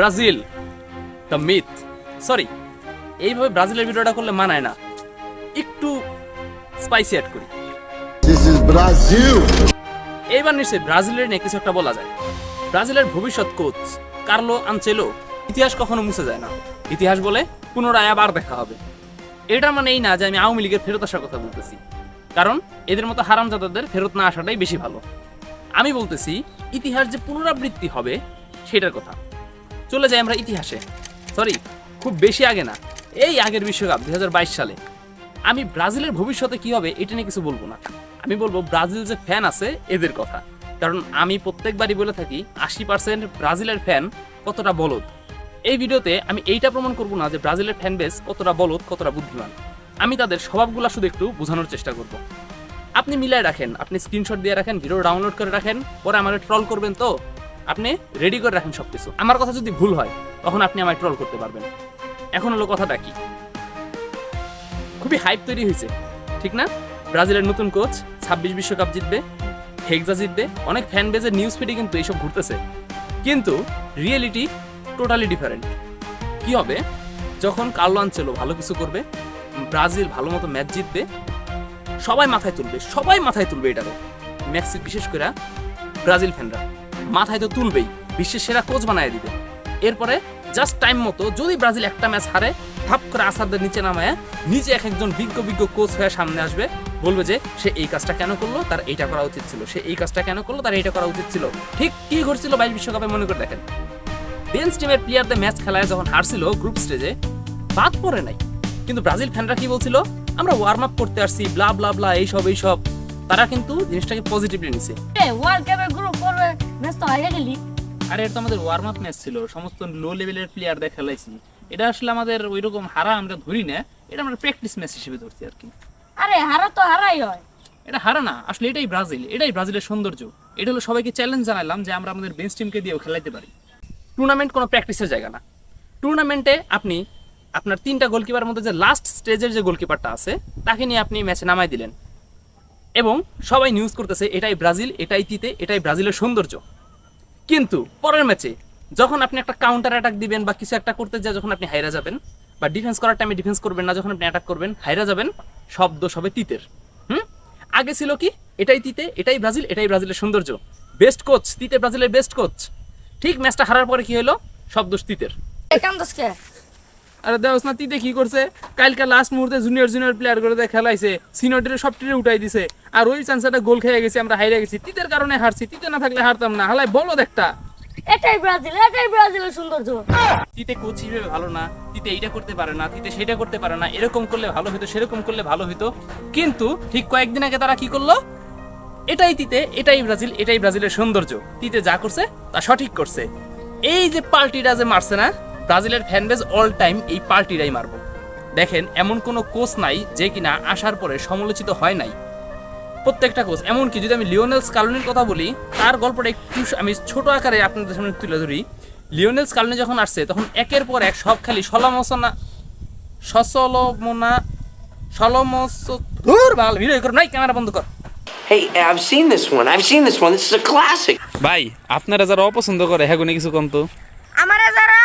Brazil the myth sorry এইভাবে ব্রাজিলের ভিডিওটা করলে মানায় না। একটু স্পাইসি অ্যাড করি. এইবার নিশ্চয়ই ব্রাজিলের নিয়ে কিছু একটা বলা যায়। ব্রাজিলের ভবিষ্যৎ কোচ কার্লো আনচেলো ইতিহাস কখনো মুছে যায় না। ইতিহাস বলে পুনরায় আবার দেখা হবে। এটা মানে এই না যে আমি আওয়ামী লীগের ফেরত আসার কথা বলতেছি। কারণ এদের মতো হারামজাদাদের ফেরত না আসাটাই বেশি ভালো। আমি বলতেছি ইতিহাস যে পুনরাবৃত্তি হবে সেটার কথা। চলে যাই আমরা ইতিহাসে। সরি খুব বেশি আগে না। এই আগের বিশ্বকাপ দুই হাজার বাইশ সালে। আমি ব্রাজিলের ভবিষ্যতে কি হবে, এটা নিয়ে কিছু বলব না। আমি বলব, ব্রাজিল যে ফ্যান আছে, এদের কথা। কারণ আমি প্রত্যেকবারই বলে থাকি, আশি পার্সেন্ট ব্রাজিলের ফ্যান কতটা বলদ। এই ভিডিওতে আমি এইটা প্রমাণ করব না যে ব্রাজিলের ফ্যান বেস কতটা বলদ, কতটা বুদ্ধিমান। আমি তাদের স্বভাবগুলো শুধু একটু বোঝানোর চেষ্টা করব। আপনি মিলায় রাখেন, আপনি স্ক্রিনশট দিয়ে রাখেন ভিডিও ডাউনলোড করে রাখেন, পরে আমার ট্রল করবেন তো? আপনি রেডি করে রাখেন সবকিছু। আমার কথা যদি ভুল হয়, তখন আপনি আমায় ট্রল করতে পারবেন। এখন হলো কথাটা কি? খুবই হাইপ তৈরি হয়েছে, ঠিক না? ব্রাজিলের নতুন কোচ ছাব্বিশ বিশ্বকাপ জিতবে, হেক্সা জিতবে, অনেক ফ্যান বেজের নিউজ ফিডে কিন্তু এইসব ঘুরতেছে। কিন্তু রিয়েলিটি টোটালি ডিফারেন্ট কি হবে? যখন কার্লো আনচেলো ভালো কিছু করবে, ব্রাজিল ভালো মতো ম্যাচ জিতবে, সবাই মাথায় তুলবে, সবাই মাথায় তুলবে এটাকে। ম্যাক্সি বিশেষ করে ব্রাজিল ফ্যানরা মাথায় তো তুলবেই, বিশ্বের সেরা কোচ বানায় দিবে। এরপরে জাস্ট টাইম মতো যদি ব্রাজিল একটা ম্যাচ হারে ঠাপ করে আসাদের নিচে নামায়, নিজে এক একজন বিজ্ঞ বিজ্ঞ কোচ হয়ে সামনে আসবে, বলবে যে, সে এই কাজটা কেন করল? তার এইটা করা উচিত ছিল। সে এই কাজটা কেন করল? তার এইটা করা উচিত ছিল। ঠিক কি ঘটছিল বাইশ বিশ্বকাপে মনে করে দেখেন। বেঞ্চ টিমের প্লেয়ারদের ম্যাচ খেলায় যখন হারছিল গ্রুপ স্টেজে বাদ পড়ে নাই। কিন্তু ব্রাজিল ফ্যানরা কি বলছিল? আমরা ওয়ার্ম আপ করতে আসছি ব্লা ব্লা ব্লা এইসব এইসব। তারা কিন্তু জিনিসটাকে পজিটিভলি নিছে। ওয়ার্ল্ড কাপে হারিয়ে গেলি আর এটা তো আমাদের ওয়ার্ম আপ ম্যাচ ছিল সমস্ত লো লেভেলের প্লেয়ারদের খেলাইছি। এটা আসলে আমাদের ওই রকম হারা আমরা ধরি না এটা আমরা প্র্যাকটিস ম্যাচ হিসেবে ধরছি আর কি। আরে হারা তো হারাই হয়। এটা হারা না আসলে এটাই ব্রাজিল এটাই ব্রাজিলের সৌন্দর্য। এটা হলো সবাইকে চ্যালেঞ্জ জানালাম যে আমরা আমাদের বেঞ্চ টিমকে দিয়েও খেলাইতে পারি। টুর্নামেন্ট কোনো প্র্যাকটিসের জায়গা না। টুর্নামেন্টে আপনি আপনার তিনটা গোলকিপারের মধ্যে যে লাস্ট স্টেজের যে গোলকিপারটা আছে তাকে নিয়ে আপনি ম্যাচে নামাই দিলেন। এবং সবাই নিউজ করতেছে, এটাই ব্রাজিল, এটাই তিতে, এটাই ব্রাজিলের সৌন্দর্য। কিন্তু পরের ম্যাচে যখন আপনি একটা কাউন্টার অ্যাটাক দিবেন বা কিছু একটা করতে যা যখন আপনি হাইরা যাবেন, বা ডিফেন্স করার টাইমে ডিফেন্স করবেন না, যখন আপনি অ্যাটাক করবেন হাইরা যাবেন সব দোষ হবে তিতের। হুম? আগে ছিল কি? এটাই তিতে, এটাই ব্রাজিল, এটাই ব্রাজিলের সৌন্দর্য। বেস্ট কোচ তিতে ব্রাজিলের বেস্ট কোচ ঠিক ম্যাচটা হারার পরে কি হলো? সব দোষ তিতের আরে দেওস না তিতে কি করছে? কালকে লাস্ট মুহূর্তে জুনিয়র জুনিয়র প্লেয়ার করে খেলাইছে সিনিয়র টিরে সব টিরে উঠাই দিছে। আর ওই চান্সটা গোল খেয়ে গেছি আমরা হাইরে গেছি। তিতের কারণে হারছি তিতে না থাকলে হারতাম না। হালাই বলো একটা এটাই ব্রাজিল এটাই ব্রাজিলের সৌন্দর্য। তিতে কোচ হিসেবে ভালো না তিতে এইটা করতে পারে না তিতে সেটা করতে পারে না এরকম করলে ভালো হতো সেরকম করলে ভালো হতো কিন্তু ঠিক কয়েকদিন আগে তারা কি করল? এটাই তিতে এটাই ব্রাজিল এটাই ব্রাজিলের সৌন্দর্য। তিতে যা করছে তা সঠিক করছে। এই যে পাল্টিটা যে মারছে না ব্রাজিলের ফ্যানবেজ অল টাইম এই পাল্টিটাই মারবো দেখেন এমন কোনো কোচ নাই যে কিনা আসার পরে সমালোচিত হয় নাই প্রত্যেকটা কোচ এমনকি যদি আমি লিওনেল স্কালনির কথা বলি তার গল্পটা একটু আমি ছোট আকারে আপনাদের সামনে তুলে ধরি লিওনেল স্কালনি যখন আসছে তখন একের পর এক সব খালি সলামসনা সসলমনা সলমস ধুর বাংলা ভিডিও কর নাই ক্যামেরা বন্ধ কর Hey, I've seen this one. I've seen this one. This is a classic. ভাই আপনারা যারা অপছন্দ করে হ্যাঁ কিছু কম তো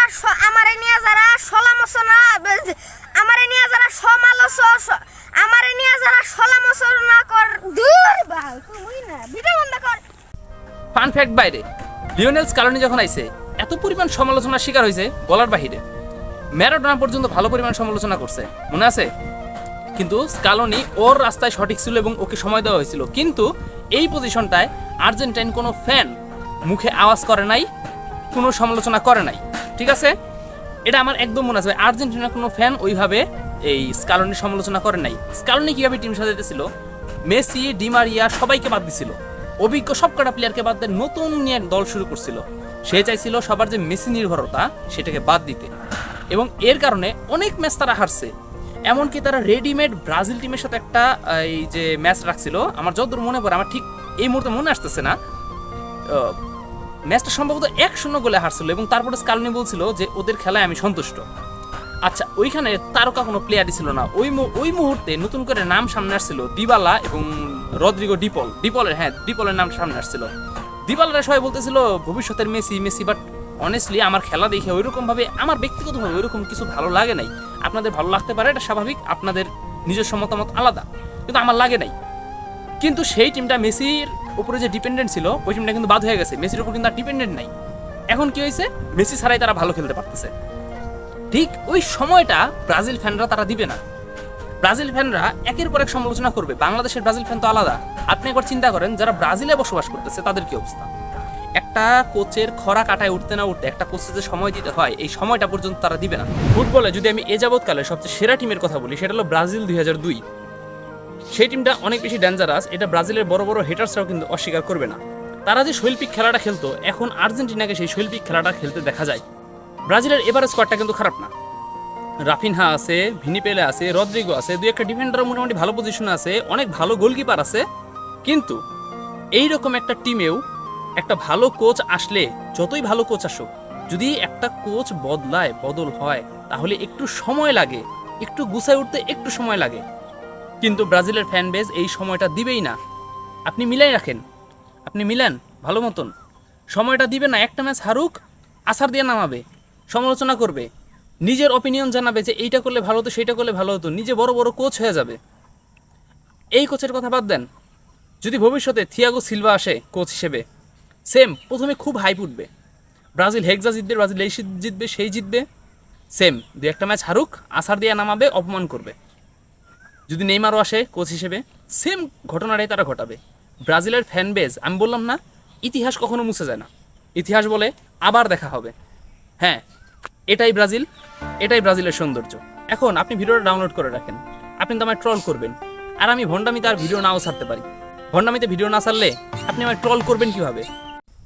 আমারে যারা সমালোচনা আমারে যারা আমারে যারা কর দূর ভাই তুই না, ভিডিও বন্ধ কর। ফান ফ্যাক্ট বাইরে যখন আইছে, এত পরিমাণ শিকার হয়েছে বলার বাহিরে। ম্যারাডোনা পর্যন্ত ভালো পরিমাণ সমালোচনা করছে, মনে আছে? কিন্তু স্কালনি ওর রাস্তায় সঠিক ছিল এবং ওকে সময় দেওয়া হয়েছিল। কিন্তু এই পজিশনটায় আর্জেন্টাইন কোনো ফ্যান মুখে আওয়াজ করে নাই, কোনো সমালোচনা করে নাই। ঠিক আছে? এটা আমার একদম মনে আছে। আর্জেন্টিনার কোনো ফ্যান ওইভাবে এই স্কালনির সমালোচনা করে নাই। স্কালনি কীভাবে টিম সাজাইতেছিল? মেসি ডিমারিয়া সবাইকে বাদ দিছিল। অভিজ্ঞ সব সবকটা প্লেয়ারকে বাদ দিয়ে নতুন নিয়ে দল শুরু করছিল। সে চাইছিল সবার যে মেসি নির্ভরতা, সেটাকে বাদ দিতে। এবং এর কারণে অনেক ম্যাচ তারা হারছে। এমনকি তারা রেডিমেড ব্রাজিল টিমের সাথে একটা এই যে ম্যাচ রাখছিল। আমার যতদূর মনে পড়ে, আমার ঠিক এই মুহূর্তে মনে আসতেছে না। ম্যাচটা সম্ভবত এক শূন্য গোলে হারছিল এবং তারপরে স্কালনি বলছিল যে ওদের খেলায় আমি সন্তুষ্ট। আচ্ছা ওইখানে তারকা কোনো প্লেয়ারই ছিল না। ওই ওই মুহূর্তে নতুন করে নাম সামনে আসছিল দিবালা এবং রদ্রিগো ডিপল। ডিপলের হ্যাঁ ডিপলের নাম সামনে আসছিল। দিবালারা সবাই বলতেছিল, ভবিষ্যতের মেসি মেসি বাট অনেস্টলি আমার খেলা দেখে ওইরকমভাবে, আমার ব্যক্তিগতভাবে ওইরকম কিছু ভালো লাগে নাই। আপনাদের ভালো লাগতে পারে, এটা স্বাভাবিক, আপনাদের নিজস্ব মতামত আলাদা, কিন্তু আমার লাগে নাই। কিন্তু সেই টিমটা মেসির উপরে যে ডিপেন্ডেন্ট ছিল, ওই টিমটা কিন্তু বাদ হয়ে গেছে। মেসির উপর কিন্তু আর ডিপেন্ডেন্ট নাই। এখন কি হয়েছে? মেসি ছাড়াই তারা ভালো খেলতে পারতেছে। ঠিক ওই সময়টা ব্রাজিল ফ্যানরা তারা দিবে না। ব্রাজিল ফ্যানরা একের পর এক সমালোচনা করবে। বাংলাদেশের ব্রাজিল ফ্যান তো আলাদা। আপনি একবার চিন্তা করেন, যারা ব্রাজিলে বসবাস করতেছে, তাদের কি অবস্থা? একটা কোচের খরা কাটায় উঠতে না উঠতে, একটা কোচের যে সময় দিতে হয়, এই সময়টা পর্যন্ত তারা দিবে না। ফুটবলে যদি আমি এ যাবৎকালে সবচেয়ে সেরা টিমের কথা বলি, সেটা হলো ব্রাজিল দুই হাজার দুই। সেই টিমটা অনেক বেশি ডেঞ্জারাস এটা ব্রাজিলের বড় বড় হেটার্সরাও কিন্তু অস্বীকার করবে না। তারা যে শৈল্পিক খেলাটা খেলতো, এখন আর্জেন্টিনাকে সেই শৈল্পিক খেলাটা খেলতে দেখা যায়। ব্রাজিলের এবারের স্কোয়াডটা কিন্তু খারাপ না। রাফিনহা আছে, ভিনিপেলে আছে, রদ্রিগো আছে, দুই একটা ডিফেন্ডার মোটামুটি ভালো পজিশনে আছে, অনেক ভালো গোলকিপার আছে। কিন্তু এই রকম একটা টিমেও একটা ভালো কোচ আসলে, যতই ভালো কোচ আসুক, যদি একটা কোচ বদলায়, বদল হয়, তাহলে একটু সময় লাগে, একটু গুছায় উঠতে একটু সময় লাগে। কিন্তু ব্রাজিলের ফ্যান বেজ এই সময়টা দিবেই না। আপনি মিলাই রাখেন। আপনি মিলান, ভালো মতন। সময়টা দিবে না, একটা ম্যাচ হারুক আসার দিয়ে নামাবে, সমালোচনা করবে। নিজের অপিনিয়ন জানাবে যে এইটা করলে ভালো হতো, সেইটা করলে ভালো হতো, নিজে বড় বড় কোচ হয়ে যাবে। এই কোচের কথা বাদ দেন। যদি ভবিষ্যতে থিয়াগো সিলভা আসে কোচ হিসেবে সেম প্রথমে খুব হাইপ উঠবে। ব্রাজিল হেক্সা জিতবে, ব্রাজিল এই জিতবে, সেই জিতবে সেম দু একটা ম্যাচ হারুক আসার দিয়ে নামাবে, অপমান করবে। যদি নেইমারও আসে কোচ হিসেবে সেম ঘটনাটাই তারা ঘটাবে। ব্রাজিলের ফ্যান বেজ আমি বললাম না, ইতিহাস কখনো মুছে যায় না। ইতিহাস বলে আবার দেখা হবে। হ্যাঁ এটাই ব্রাজিল, এটাই ব্রাজিলের সৌন্দর্য। এখন আপনি ভিডিওটা ডাউনলোড করে রাখেন। আপনি তো আমায় ট্রল করবেন। আর আমি ভণ্ডামিতে আর ভিডিও নাও ছাড়তে পারি। ভণ্ডামিতে ভিডিও না ছাড়লে আপনি আমায় ট্রল করবেন কীভাবে?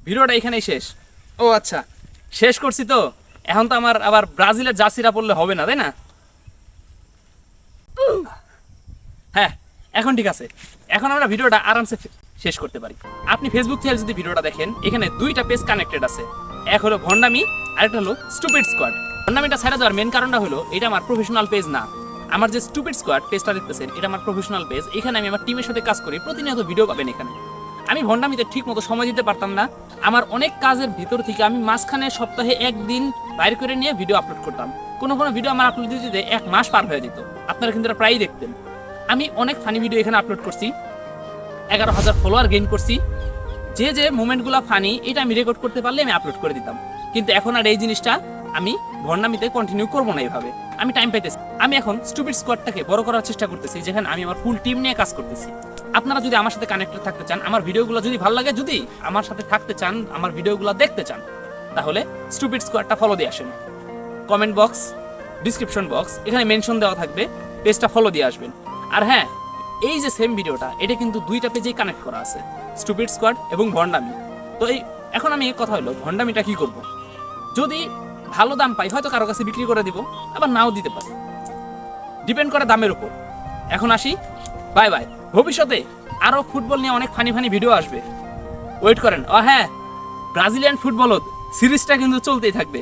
ভিডিওটা এখানেই শেষ। ও আচ্ছা শেষ করছি তো। এখন তো আমার আবার ব্রাজিলের জার্সিরা পড়লে হবে না, তাই না? হ্যাঁ এখন ঠিক আছে। এখন আমরা ভিডিওটা আরামসে শেষ করতে পারি। আপনি ফেসবুক থেকে যদি ভিডিওটা দেখেন, এখানে দুইটা পেজ কানেক্টেড আছে। এক হলো ভন্ডামি আরেকটা হলো স্টুপিড স্কোয়াড ভন্ডামিটা ছেড়ে দেওয়ার মেন কারণটা হলো, এটা আমার প্রফেশনাল পেজ না। আমার যে স্টুপিড স্কোয়াড পেজটা দেখতেছেন, এটা আমার প্রফেশনাল পেজ এখানে আমি আমার টিমের সাথে কাজ করি, প্রতিনিয়ত ভিডিও পাবেন এখানে। আমি ভন্ডামিতে ঠিক মতো সময় দিতে পারতাম না। আমার অনেক কাজের ভিতর থেকে আমি মাঝখানে সপ্তাহে একদিন বাইর করে নিয়ে ভিডিও আপলোড করতাম। কোনো কোনো ভিডিও আমার আপলোড দিতে এক মাস পার হয়ে যেত। আপনারা কিন্তু প্রায়ই দেখতেন। আমি অনেক ফানি ভিডিও এখানে আপলোড করছি। এগারো হাজার ফলোয়ার গেইন করছি। যে যে মুমেন্টগুলো ফানি এটা আমি রেকর্ড করতে পারলে আমি আপলোড করে দিতাম। কিন্তু এখন আর এই জিনিসটা আমি ভর্নামিতে কন্টিনিউ করব না এইভাবে আমি টাইম পাইতেছি। আমি এখন স্টুপিড স্কোয়াডটাকে বড় করার চেষ্টা করতেছি, যেখানে আমি আমার ফুল টিম নিয়ে কাজ করতেছি। আপনারা যদি আমার সাথে কানেক্টেড থাকতে চান, আমার ভিডিওগুলো যদি ভালো লাগে, যদি আমার সাথে থাকতে চান, আমার ভিডিওগুলো দেখতে চান, তাহলে স্টুপিড স্কোয়াডটা ফলো দিয়ে আসেন। কমেন্ট বক্স ডিসক্রিপশন বক্স এখানে মেনশন দেওয়া থাকবে পেজটা ফলো দিয়ে আসবেন। আর হ্যাঁ এই যে সেম ভিডিওটা এটা কিন্তু দুইটা পেজেই কানেক্ট করা আছে স্টুপিড স্কোয়াড এবং ভন্ডামি তো এই, এখন আমি কথা হলো ভন্ডামিটা কি করব? যদি ভালো দাম পাই, হয়তো কারও কাছে বিক্রি করে দিব, আবার নাও দিতে পারি। ডিপেন্ড করে দামের উপর। এখন আসি বাই বাই ভবিষ্যতে আরও ফুটবল নিয়ে অনেক ফানি ফানি ভিডিও আসবে। ওয়েট করেন। ও হ্যাঁ ব্রাজিলিয়ান ফুটবল সিরিজটা কিন্তু চলতেই থাকবে।